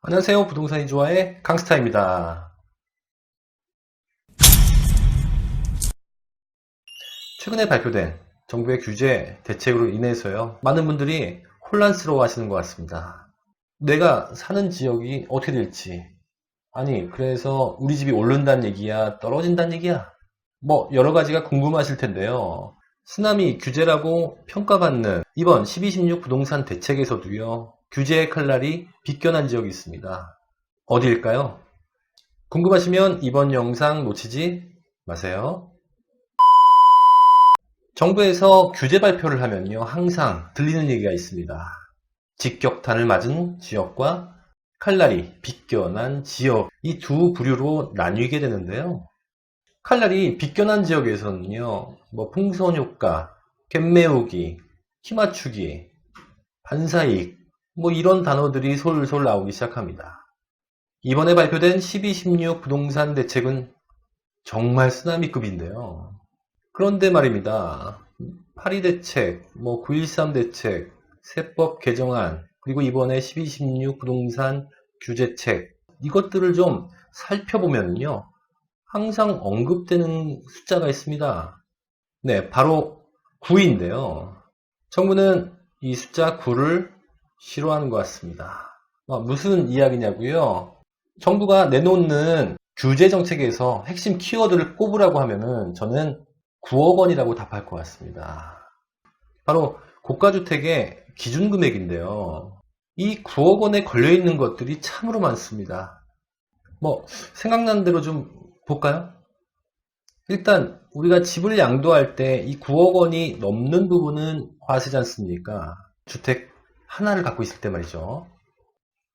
안녕하세요. 부동산 이주화의 강스타입니다. 최근에 발표된 정부의 규제 대책으로 인해서요. 많은 분들이 혼란스러워 하시는 것 같습니다. 내가 사는 지역이 어떻게 될지. 아니, 그래서 우리 집이 오른다는 얘기야? 떨어진다는 얘기야? 뭐, 여러 가지가 궁금하실 텐데요. 쓰나미 규제라고 평가받는 이번 1216 부동산 대책에서도요. 규제의 칼날이 비껴난 지역이 있습니다. 어디일까요? 궁금하시면 이번 영상 놓치지 마세요. 정부에서 규제 발표를 하면요. 항상 들리는 얘기가 있습니다. 직격탄을 맞은 지역과 칼날이 비껴난 지역 이 두 부류로 나뉘게 되는데요. 칼날이 비껴난 지역에서는요. 뭐 풍선 효과, 갭 메우기, 키 맞추기, 반사이익 뭐 이런 단어들이 솔솔 나오기 시작합니다. 이번에 발표된 1216 부동산 대책은 정말 쓰나미급인데요. 그런데 말입니다. 82 대책, 뭐 913 대책, 세법 개정안, 그리고 이번에 1216 부동산 규제책, 이것들을 좀 살펴보면요. 항상 언급되는 숫자가 있습니다. 네, 바로 9인데요. 정부는 이 숫자 9를 싫어하는 것 같습니다. 어, 무슨 이야기냐고요? 정부가 내놓는 규제 정책에서 핵심 키워드를 꼽으라고 하면은 저는 9억 원이라고 답할 것 같습니다. 바로 고가주택의 기준 금액인데요. 이 9억 원에 걸려 있는 것들이 참으로 많습니다. 뭐 생각나는 대로 좀 볼까요? 일단 우리가 집을 양도할 때 이 9억 원이 넘는 부분은 과세지 않습니까? 주택 하나를 갖고 있을 때 말이죠.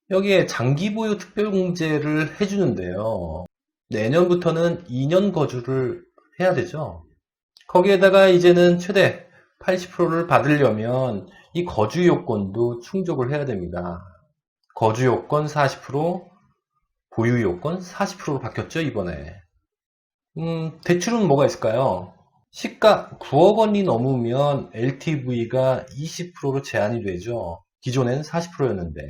여기에 장기 보유 특별공제를 해주는데요. 내년부터는 2년 거주를 해야 되죠. 거기에다가 이제는 최대 80%를 받으려면 이 거주 요건도 충족을 해야 됩니다. 거주 요건 40%, 보유 요건 40%로 바뀌었죠, 이번에. 음, 대출은 뭐가 있을까요? 시가 9억 원이 넘으면 LTV가 20%로 제한이 되죠. 기존엔 40%였는데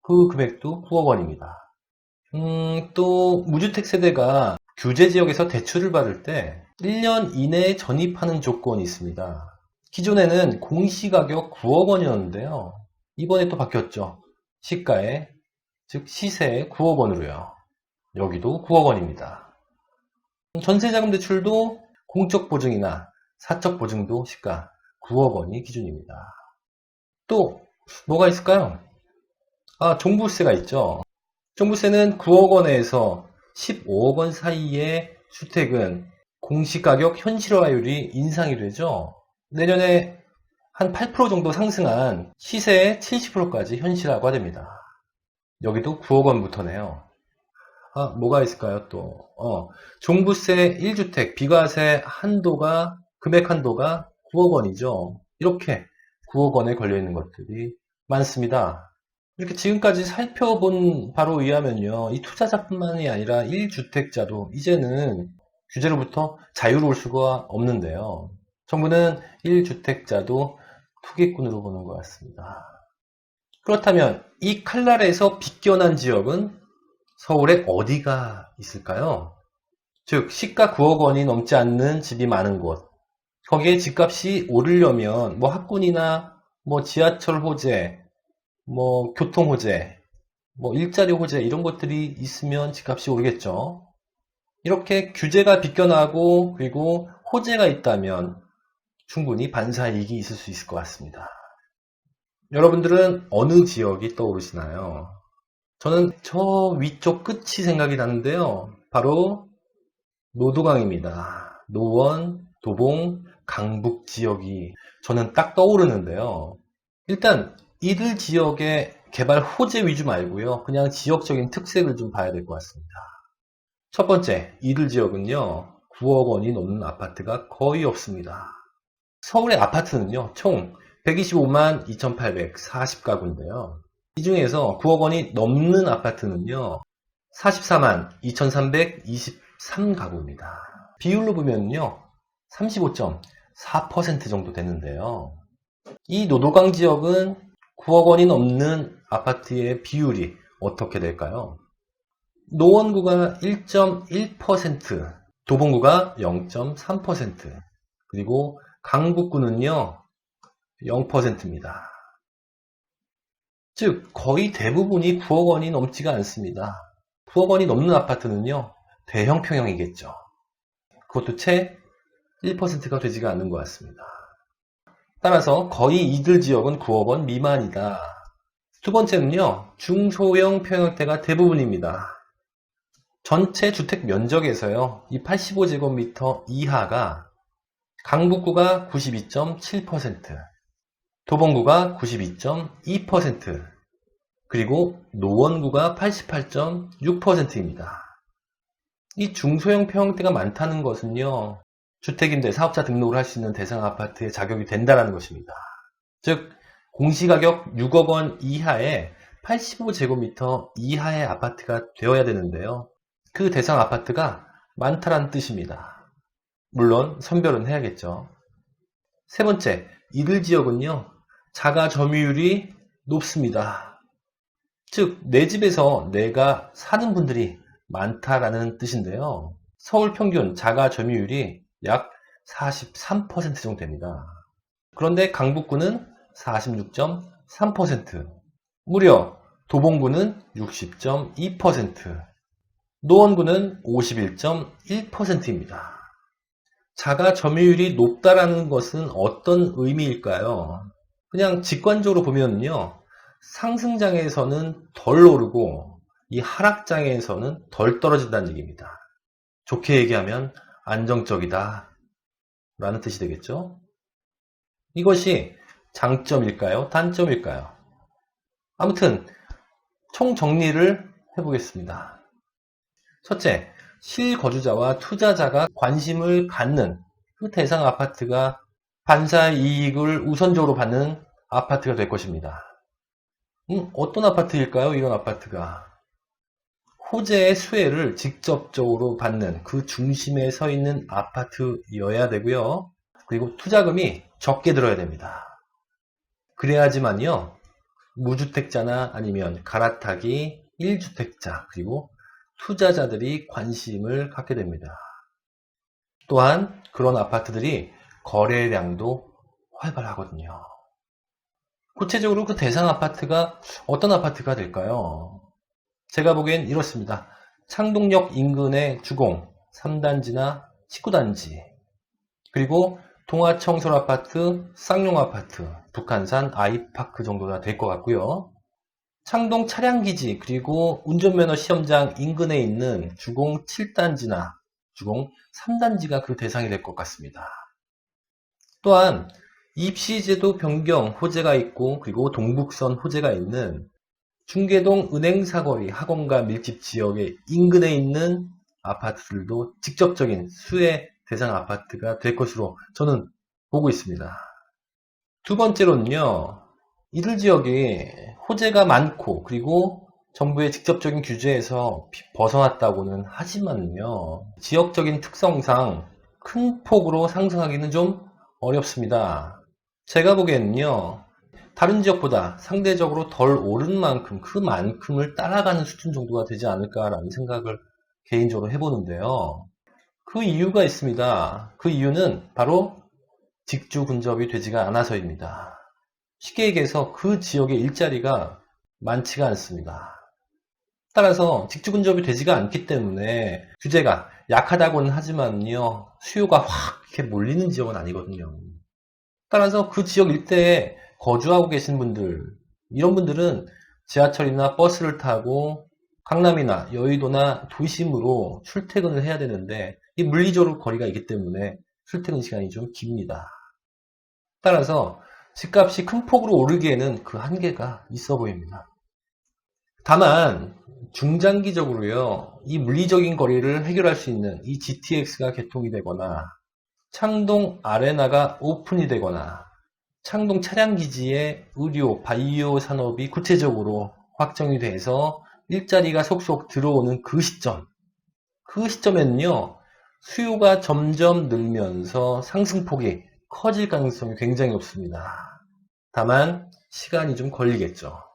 그 금액도 9억 원입니다. 음, 또 무주택 세대가 규제 지역에서 대출을 받을 때 1년 이내에 전입하는 조건이 있습니다. 기존에는 공시가격 9억 원이었는데요. 이번에 또 바뀌었죠. 시가에, 즉 시세에 9억 원으로요. 여기도 9억 원입니다. 전세자금 대출도 공적 보증이나 사적 보증도 시가 9억 원이 기준입니다. 또 뭐가 있을까요? 아, 종부세가 있죠. 종부세는 9억 원에서 15억 원 사이의 주택은 공시가격 현실화율이 인상이 되죠. 내년에 한 8% 정도 상승한 시세의 70%까지 현실화가 됩니다. 여기도 9억 원부터네요. 아, 뭐가 있을까요, 또? 어, 종부세 1주택 비과세 한도가, 금액 한도가 9억 원이죠. 이렇게 9억 원에 걸려 있는 것들이 많습니다. 이렇게 지금까지 살펴본 바로 의하면요. 이 투자자뿐만이 아니라 1주택자도 이제는 규제로부터 자유로울 수가 없는데요. 정부는 1주택자도 투기꾼으로 보는 것 같습니다. 그렇다면 이 칼날에서 비껴난 지역은 서울에 어디가 있을까요? 즉, 시가 9억 원이 넘지 않는 집이 많은 곳. 거기에 집값이 오르려면 뭐 학군이나 뭐 지하철 호재, 뭐 교통 호재, 뭐 일자리 호재 이런 것들이 있으면 집값이 오르겠죠. 이렇게 규제가 비껴나고 그리고 호재가 있다면 충분히 반사 이익이 있을 수 있을 것 같습니다. 여러분들은 어느 지역이 떠오르시나요? 저는 저 위쪽 끝이 생각이 나는데요. 바로 노도강입니다. 노원, 도봉, 강북 지역이 저는 딱 떠오르는데요. 일단 이들 지역의 개발 호재 위주 말고요. 그냥 지역적인 특색을 좀 봐야 될 것 같습니다. 첫 번째, 이들 지역은요. 9억 원이 넘는 아파트가 거의 없습니다. 서울의 아파트는요. 총 125만 2,840가구인데요. 이 중에서 9억 원이 넘는 아파트는요. 44만 2,323가구입니다. 비율로 보면요. 35.4% 정도 되는데요. 이 노도강 지역은 9억 원이 넘는 아파트의 비율이 어떻게 될까요? 노원구가 1.1%, 도봉구가 0.3%, 그리고 강북구는요, 0%입니다. 즉, 거의 대부분이 9억 원이 넘지가 않습니다. 9억 원이 넘는 아파트는요, 대형 평형이겠죠. 그것도 채 1%가 되지가 않는 것 같습니다. 따라서 거의 이들 지역은 9억 원 미만이다. 두 번째는요, 중소형 평형대가 대부분입니다. 전체 주택 면적에서요, 이 85제곱미터 이하가 강북구가 92.7%, 도봉구가 92.2%, 그리고 노원구가 88.6%입니다. 이 중소형 평형대가 많다는 것은요, 주택임대 사업자 등록을 할 수 있는 대상 아파트에 자격이 된다는 것입니다. 즉, 공시가격 6억 원 이하의 85제곱미터 이하의 아파트가 되어야 되는데요. 그 대상 아파트가 많다는 뜻입니다. 물론 선별은 해야겠죠. 세 번째, 이들 지역은요, 자가 점유율이 높습니다. 즉, 내 집에서 내가 사는 분들이 많다라는 뜻인데요. 서울 평균 자가 점유율이 약 43% 정도 됩니다. 그런데 강북구는 46.3%, 무려 도봉구는 60.2%, 노원구는 51.1%입니다. 자가 점유율이 높다라는 것은 어떤 의미일까요? 그냥 직관적으로 보면요. 상승장에서는 덜 오르고 이 하락장에서는 덜 떨어진다는 얘기입니다. 좋게 얘기하면 안정적이다 라는 뜻이 되겠죠. 이것이 장점일까요? 단점일까요? 아무튼 총 정리를 해보겠습니다. 첫째, 실거주자와 투자자가 관심을 갖는 그 대상 아파트가 반사 이익을 우선적으로 받는 아파트가 될 것입니다. 음, 어떤 아파트일까요? 이런 아파트가. 호재의 수혜를 직접적으로 받는 그 중심에 서 있는 아파트여야 되고요. 그리고 투자금이 적게 들어야 됩니다. 그래야지만요. 무주택자나 아니면 갈아타기 1주택자 그리고 투자자들이 관심을 갖게 됩니다. 또한 그런 아파트들이 거래량도 활발하거든요. 구체적으로 그 대상 아파트가 어떤 아파트가 될까요? 제가 보기엔 이렇습니다. 창동역 인근의 주공 3단지나 19단지 그리고 동아청솔 아파트, 쌍용 아파트, 북한산 아이파크 정도가 될것 같고요. 창동 차량기지 그리고 운전면허 시험장 인근에 있는 주공 7단지나 주공 3단지가 그 대상이 될 것 같습니다. 또한 입시제도 변경 호재가 있고 그리고 동북선 호재가 있는 중계동 은행사거리 학원가 밀집 지역의 인근에 있는 아파트들도 직접적인 수혜 대상 아파트가 될 것으로 저는 보고 있습니다. 두 번째로는요, 이들 지역이 호재가 많고 그리고 정부의 직접적인 규제에서 벗어났다고는 하지만요, 지역적인 특성상 큰 폭으로 상승하기는 좀 어렵습니다. 제가 보기에는요, 다른 지역보다 상대적으로 덜 오른 만큼 그만큼을 따라가는 수준 정도가 되지 않을까라는 생각을 개인적으로 해보는데요. 그 이유가 있습니다. 그 이유는 바로 직주 근접이 되지가 않아서입니다. 쉽게 얘기해서 그 지역의 일자리가 많지가 않습니다. 따라서 직주 근접이 되지가 않기 때문에 규제가 약하다고는 하지만요, 수요가 확 이렇게 몰리는 지역은 아니거든요. 따라서 그 지역 일대에 거주하고 계신 분들, 이런 분들은 지하철이나 버스를 타고 강남이나 여의도나 도심으로 출퇴근을 해야 되는데 이 물리적으로 거리가 있기 때문에 출퇴근 시간이 좀 깁니다. 따라서 집값이 큰 폭으로 오르기에는 그 한계가 있어 보입니다. 다만 중장기적으로요, 이 물리적인 거리를 해결할 수 있는 이 GTX가 개통이 되거나 창동 아레나가 오픈이 되거나 창동 차량기지의 의료, 바이오 산업이 구체적으로 확정이 돼서 일자리가 속속 들어오는 그 시점, 그 시점에는요, 수요가 점점 늘면서 상승폭이 커질 가능성이 굉장히 높습니다. 다만, 시간이 좀 걸리겠죠.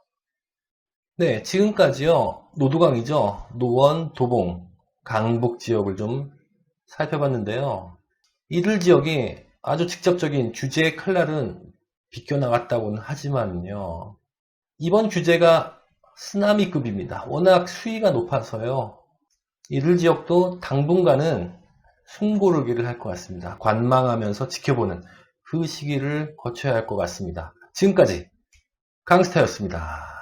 네, 지금까지요, 노두강이죠. 노원, 도봉, 강북 지역을 좀 살펴봤는데요. 이들 지역이 아주 직접적인 규제 칼날은 비껴나갔다고는 하지만요. 이번 규제가 쓰나미급입니다. 워낙 수위가 높아서요. 이들 지역도 당분간은 숨고르기를 할 것 같습니다. 관망하면서 지켜보는 그 시기를 거쳐야 할 것 같습니다. 지금까지 강스타였습니다.